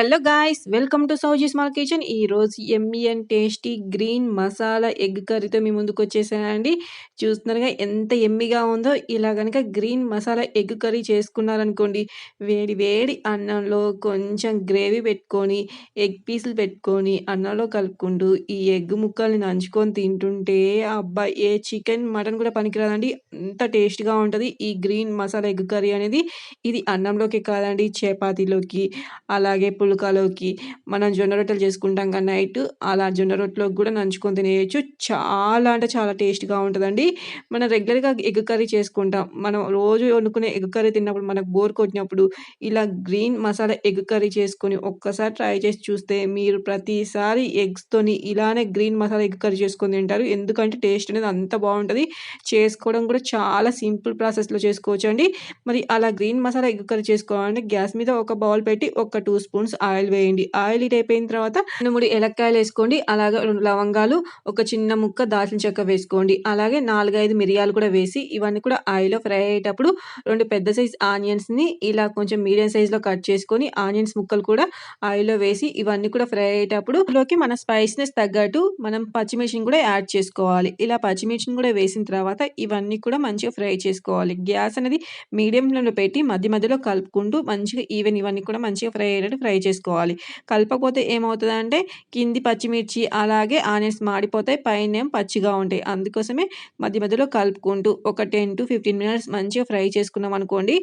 Hello guys welcome to Sowji small kitchen. ఈరోజు yummy and tasty green masala egg కర్రీతో మీ ముందుకు వచ్చేసానండి. చూస్తున్నారుగా ఎంత ఎమ్మిగా ఉందో ఇలా కనుక గ్రీన్ మసాలా ఎగ్ కర్రీ చేసుకున్నారనుకోండి వేడి వేడి అన్నంలో కొంచెం గ్రేవీ పెట్టుకొని ఎగ్ పీసులు పెట్టుకొని అన్నంలో కలుపుకుంటూ ఈ ఎగ్ ముక్కల్ని నంచుకొని తింటుంటే అబ్బా ఏ చికెన్ మటన్ కూడా పనికిరాదండి. అంత టేస్ట్గా ఉంటుంది ఈ గ్రీన్ మసాలా ఎగ్ కర్రీ అనేది. ఇది అన్నంలోకి కాదండి చపాతీలోకి అలాగే పుల్కాలోకి మనం జొన్న రొట్టెలు చేసుకుంటాం కదా నైట్ అలా జొన్న రొట్టెలోకి కూడా నంచుకొని తినేయచ్చు. చాలా అంటే చాలా టేస్ట్గా ఉంటుందండి. మనం రెగ్యులర్గా ఎగ్ కర్రీ చేసుకుంటాం. మనం రోజు వండుకునే ఎగ్ కర్రీ తిన్నప్పుడు మనకు బోర్ కొట్టినప్పుడు ఇలా గ్రీన్ మసాలా ఎగ్ కర్రీ చేసుకొని ఒక్కసారి ట్రై చేసి చూస్తే మీరు ప్రతిసారి ఎగ్స్తోని ఇలానే గ్రీన్ మసాలా ఎగ్ కర్రీ చేసుకొని తింటారు. ఎందుకంటే టేస్ట్ అనేది అంత బాగుంటుంది. చేసుకోవడం కూడా చాలా సింపుల్ ప్రాసెస్లో చేసుకోవచ్చు అండి మరి అలా గ్రీన్ మసాలా ఎగ్ కర్రీ చేసుకోవాలంటే గ్యాస్ మీద ఒక బౌల్ పెట్టి ఒక టూ స్పూన్స్ ఆయిల్ వేయండి. ఆయిల్ ఇట్ అయిపోయిన తర్వాత రెండు మూడు ఎలక్కాయలు వేసుకోండి. అలాగే రెండు లవంగాలు ఒక చిన్న ముక్క దాల్చిన చెక్క వేసుకోండి. అలాగే నాలుగైదు మిరియాలు కూడా వేసి ఇవన్నీ కూడా ఆయిల్లో ఫ్రై అయ్యేటప్పుడు రెండు పెద్ద సైజ్ ఆనియన్స్ని ఇలా కొంచెం మీడియం సైజులో కట్ చేసుకొని ఆనియన్స్ ముక్కలు కూడా ఆయిల్లో వేసి ఇవన్నీ కూడా ఫ్రై అయ్యేటప్పుడు లోకి మన స్పైస్నెస్ తగ్గట్టు మనం పచ్చిమిర్చిని కూడా యాడ్ చేసుకోవాలి. ఇలా పచ్చిమిర్చిని కూడా వేసిన తర్వాత ఇవన్నీ కూడా మంచిగా ఫ్రై చేసుకోవాలి. గ్యాస్ అనేది మీడియంలో పెట్టి మధ్య మధ్యలో కలుపుకుంటూ మంచిగా ఈవెన్ ఇవన్నీ కూడా మంచిగా ఫ్రై అయ్యేటట్టు ఫ్రై చేసుకోవాలి. కలపకపోతే ఏమవుతుందంటే కింది పచ్చిమిర్చి అలాగే ఆనియన్స్ మాడిపోతాయి పైన పచ్చిగా ఉంటాయి. అందుకోసమే మధ్య మధ్యలో కలుపుకుంటూ ఒక టెన్ టు ఫిఫ్టీన్ మినిట్స్ మంచిగా ఫ్రై చేసుకున్నాం అనుకోండి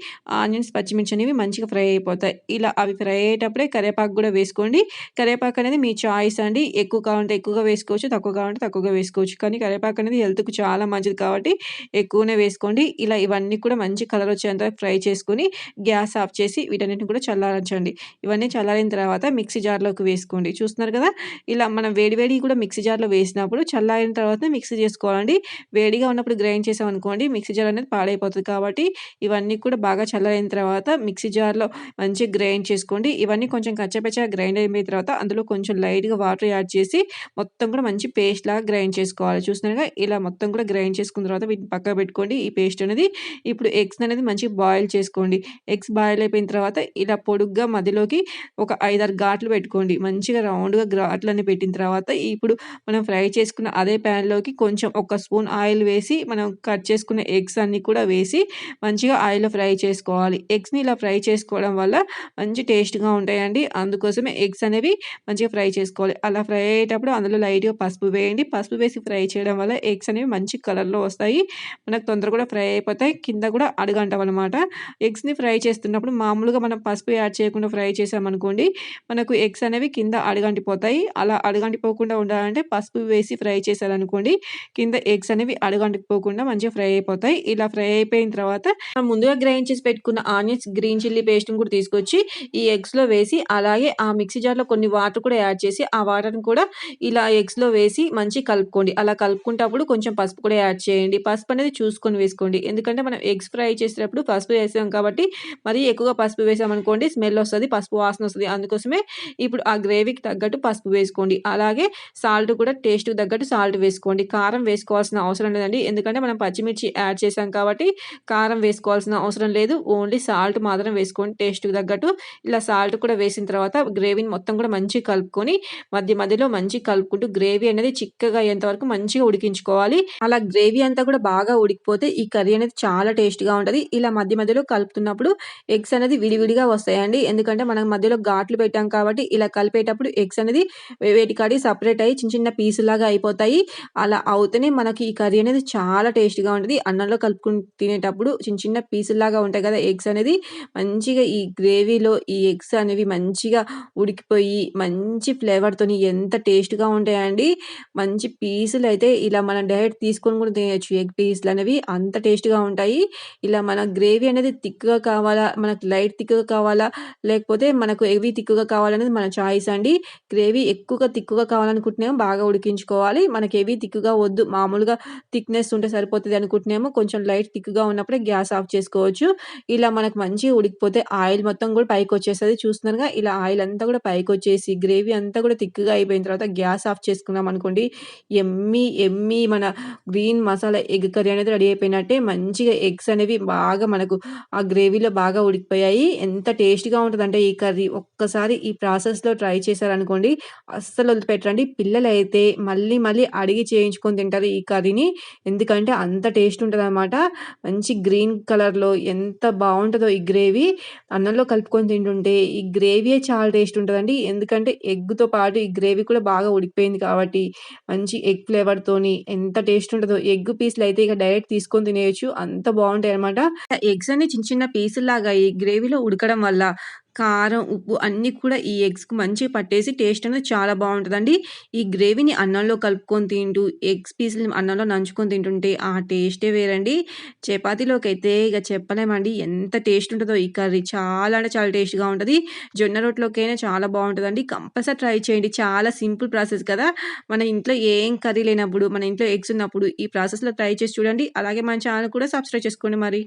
ఆనియన్స్ పచ్చిమిర్చి అనేవి మంచిగా ఫ్రై అయిపోతాయి. ఇలా అవి ఫ్రై అయ్యేటప్పుడే కరివేపాకు కూడా వేసుకోండి. కరివేపాకు అనేది మీ చాయిస్ అండి. ఎక్కువ కావాలంటే ఎక్కువగా వేసుకోవచ్చు తక్కువ కావాలంటే తక్కువగా వేసుకోవచ్చు. కానీ కరివేపాకు అనేది హెల్త్కి చాలా మంచిది కాబట్టి ఎక్కువనే వేసుకోండి. ఇలా ఇవన్నీ కూడా మంచి కలర్ వచ్చేంత ఫ్రై చేసుకుని గ్యాస్ ఆఫ్ చేసి వీటన్నిటిని కూడా చల్లారించండి ఇవన్నీ చల్లారిన తర్వాత మిక్సీ జార్లోకి వేసుకోండి. చూస్తున్నారు కదా? ఇలా మనం వేడివేడి కూడా మిక్సీ జార్లో వేసినప్పుడు చల్లారిన తర్వాత మిక్సీ చేసుకోవాలండి. వేడిగా ఉన్నప్పుడు గ్రైండ్ చేసాం అనుకోండి మిక్సీ జార్ అనేది పాడైపోతుంది కాబట్టి ఇవన్నీ కూడా బాగా చల్లారిన తర్వాత మిక్సీ జార్లో మంచిగా గ్రైండ్ చేసుకోండి. ఇవన్నీ కొంచెం కచ్చపచ్చగా గ్రైండ్ అయిపోయిన తర్వాత అందులో కొంచెం లైట్గా వాటర్ యాడ్ చేసి మొత్తం కూడా మంచి పేస్ట్ లాగా గ్రైండ్ చేసుకోవాలి. చూస్తున్నారుగా ఇలా మొత్తం కూడా గ్రైండ్ చేసుకున్న తర్వాత వీటిని పక్కన పెట్టుకోండి ఈ పేస్ట్ అనేది. ఇప్పుడు ఎగ్స్ అనేది మంచిగా బాయిల్ చేసుకోండి. ఎగ్స్ బాయిల్ అయిపోయిన తర్వాత ఇలా పొడుగ్గా మధ్యలోకి ఒక ఐదారు ఘాట్లు పెట్టుకోండి. మంచిగా రౌండ్గా ఘాట్లన్నీ పెట్టిన తర్వాత ఇప్పుడు మనం ఫ్రై చేసుకున్న అదే ప్యాన్లోకి కొంచెం ఒక స్పూన్ ఆయిల్ వేసి మనం కట్ చేసుకున్న ఎగ్స్ అన్నీ కూడా వేసి మంచిగా ఆయిల్లో ఫ్రై చేసుకోవాలి. ఎగ్స్ని ఇలా ఫ్రై చేసుకోవడం వల్ల మంచి టేస్ట్గా ఉంటాయండి. అందుకోసమే ఎగ్స్ అనేవి మంచిగా ఫ్రై చేసుకోవాలి. అలా ఫ్రై అయ్యేటప్పుడు అందులో లైట్గా పసుపు వేయండి. పసుపు వేసి ఫ్రై చేయడం వల్ల ఎగ్స్ అనేవి మంచి కలర్లో వస్తాయి. మనకు తొందరగా కూడా ఫ్రై అయిపోతాయి. కింద కూడా అడుగంటాం అనమాట ఎగ్స్ని ఫ్రై చేస్తున్నప్పుడు మామూలుగా మనం పసుపు యాడ్ చేయకుండా ఫ్రై అనుకోండి మనకు ఎగ్స్ అనేవి కింద అడగంటిపోతాయి. అలా అడగంటిపోకుండా ఉండాలంటే పసుపు వేసి ఫ్రై చేశారనుకోండి కింద ఎగ్స్ అనేవి అడగంటిపోకుండా మంచిగా ఫ్రై అయిపోతాయి. ఇలా ఫ్రై అయిపోయిన తర్వాత మనం ముందుగా గ్రైండ్ చేసి పెట్టుకున్న ఆనియన్స్ గ్రీన్ చిల్లీ పేస్ట్ని కూడా తీసుకొచ్చి ఈ ఎగ్స్లో వేసి అలాగే ఆ మిక్సీ జార్లో కొన్ని వాటర్ కూడా యాడ్ చేసి ఆ వాటర్ని కూడా ఇలా ఎగ్స్లో వేసి మంచి కలుపుకోండి. అలా కలుపుకుంటప్పుడు కొంచెం పసుపు కూడా యాడ్ చేయండి. పసుపు అనేది చూసుకొని వేసుకోండి. ఎందుకంటే మనం ఎగ్స్ ఫ్రై చేసేటప్పుడు పసుపు వేసాం కాబట్టి మరీ ఎక్కువగా పసుపు వేసామనుకోండి స్మెల్ వస్తుంది పసుపు వాసన వస్తుంది. అందుకోసమే ఇప్పుడు ఆ గ్రేవీకి తగ్గట్టు పసుపు వేసుకోండి. అలాగే సాల్ట్ కూడా టేస్ట్కి తగ్గట్టు సాల్ట్ వేసుకోండి. కారం వేసుకోవాల్సిన అవసరం లేదండి. ఎందుకంటే మనం పచ్చిమిర్చి యాడ్ చేసాం కాబట్టి కారం వేసుకోవాల్సిన అవసరం లేదు. ఓన్లీ సాల్ట్ మాత్రం వేసుకోండి. టేస్ట్కి తగ్గట్టు ఇలా సాల్ట్ కూడా వేసిన తర్వాత గ్రేవీని మొత్తం కూడా మంచిగా కలుపుకొని మధ్య మధ్యలో మంచిగా కలుపుకుంటూ గ్రేవీ అనేది చిక్కగా అయ్యేంత వరకు మంచిగా ఉడికించుకోవాలి. అలా గ్రేవీ అంతా కూడా బాగా ఉడికిపోతే ఈ కర్రీ అనేది చాలా టేస్ట్గా ఉంటుంది. ఇలా మధ్య మధ్యలో కలుపుతున్నప్పుడు ఎగ్స్ అనేది విడివిడిగా వస్తాయండి. ఎందుకంటే మనం మధ్యలో ఘాట్లు పెట్టాం కాబట్టి ఇలా కలిపేటప్పుడు ఎగ్స్ అనేది వేటికాడి సపరేట్ అయ్యి చిన్న చిన్న పీసులాగా అయిపోతాయి. అలా అవుతేనే మనకి ఈ కర్రీ అనేది చాలా టేస్ట్గా ఉంటుంది. అన్నంలో కలుపుకుని తినేటప్పుడు చిన్న చిన్న పీసులాగా ఉంటాయి కదా ఎగ్స్ అనేది. మంచిగా ఈ గ్రేవీలో ఈ ఎగ్స్ అనేవి మంచిగా ఉడికిపోయి మంచి ఫ్లేవర్తోని ఎంత టేస్ట్గా ఉంటాయండి. మంచి పీసులు అయితే ఇలా మనం డైరెక్ట్ తీసుకొని కూడా తినేయచ్చు ఎగ్ పీసులు అనేవి అంత టేస్ట్గా ఉంటాయి. ఇలా మన గ్రేవీ అనేది థిక్గా కావాలా మనకు లైట్ థిక్గా కావాలా లేకపోతే మనకు గ్రేవీ తిక్కుగా కావాలనేది మన చాయిస్ అండి. గ్రేవీ ఎక్కువగా తిక్కుగా కావాలనుకుంటున్నాము బాగా ఉడికించుకోవాలి. మనకి ఏవి థిక్గా వద్దు మామూలుగా థిక్నెస్ ఉంటే సరిపోతుంది అనుకుంటున్నామో కొంచెం లైట్ థిక్గా ఉన్నప్పుడే గ్యాస్ ఆఫ్ చేసుకోవచ్చు. ఇలా మనకు మంచిగా ఉడికిపోతే ఆయిల్ మొత్తం కూడా పైకి వచ్చేస్తుంది. చూస్తున్నారుగా ఇలా ఆయిల్ అంతా కూడా పైకి వచ్చేసి గ్రేవీ అంతా కూడా థిక్గా అయిపోయిన తర్వాత గ్యాస్ ఆఫ్ చేసుకున్నాం అనుకోండి ఎమ్మి ఎమ్మి మన గ్రీన్ మసాలా ఎగ్ కర్రీ అనేది రెడీ అయిపోయినట్టే మంచిగా ఎగ్స్ అనేవి బాగా మనకు ఆ గ్రేవీలో బాగా ఉడికిపోయాయి. ఎంత టేస్ట్గా ఉంటుందంటే ఈ కర్రీ. ఒక్కసారి ఈ ప్రాసెస్‌లో ట్రై చేశారనుకోండి అస్సలు వదిలిపెట్టరండి. పిల్లలైతే మళ్ళీ మళ్ళీ అడిగి చేయించుకొని తింటారు ఈ కర్రీని. ఎందుకంటే అంత టేస్ట్ ఉంటుంది అనమాట మంచి గ్రీన్ కలర్‌లో ఎంత బాగుంటుందో ఈ గ్రేవీ. అన్నంలో కలుపుకొని తింటుంటే ఈ గ్రేవీయే చాలా టేస్ట్ ఉంటుందండి ఎందుకంటే ఎగ్‌తో పాటు ఈ గ్రేవీ కూడా బాగా ఉడికిపోయింది కాబట్టి మంచి ఎగ్ ఫ్లేవర్‌తోని ఎంత టేస్ట్ ఉంటుందో ఎగ్ పీస్‌లయితే ఇక డైరెక్ట్ తీసుకొని తినేయచ్చు అంత బావుంటాయనమాట. ఎగ్స్ అన్ని చిన్న చిన్న పీసుల్లాగా ఈ గ్రేవీలో ఉడకడం వల్ల కారం, ఉప్పు అన్నీ కూడా ఈ ఎగ్స్‌కి మంచిగా పట్టేసి టేస్ట్ అనేది చాలా బాగుంటుందండి ఈ గ్రేవీని అన్నంలో కలుపుకొని తింటూ ఎగ్స్ పీసులు అన్నంలో నంచుకొని తింటుంటే ఆ టేస్టే వేరండి. చపాతీలోకి అయితే ఇక చెప్పలేమండి. ఎంత టేస్ట్ ఉంటుందో ఈ కర్రీ. చాలా అంటే చాలా టేస్ట్‌గా ఉంటుంది జొన్న రొట్టెలోకైనా చాలా బాగుంటుందండి కంపల్సరీ ట్రై చేయండి. చాలా సింపుల్ ప్రాసెస్ కదా! మన ఇంట్లో ఏం కర్రీ లేనప్పుడు, మన ఇంట్లో ఎగ్స్ ఉన్నప్పుడు ఈ ప్రాసెస్‌లో ట్రై చేసి చూడండి. అలాగే మన ఛానల్ కూడా సబ్స్క్రైబ్ చేసుకోండి మరి.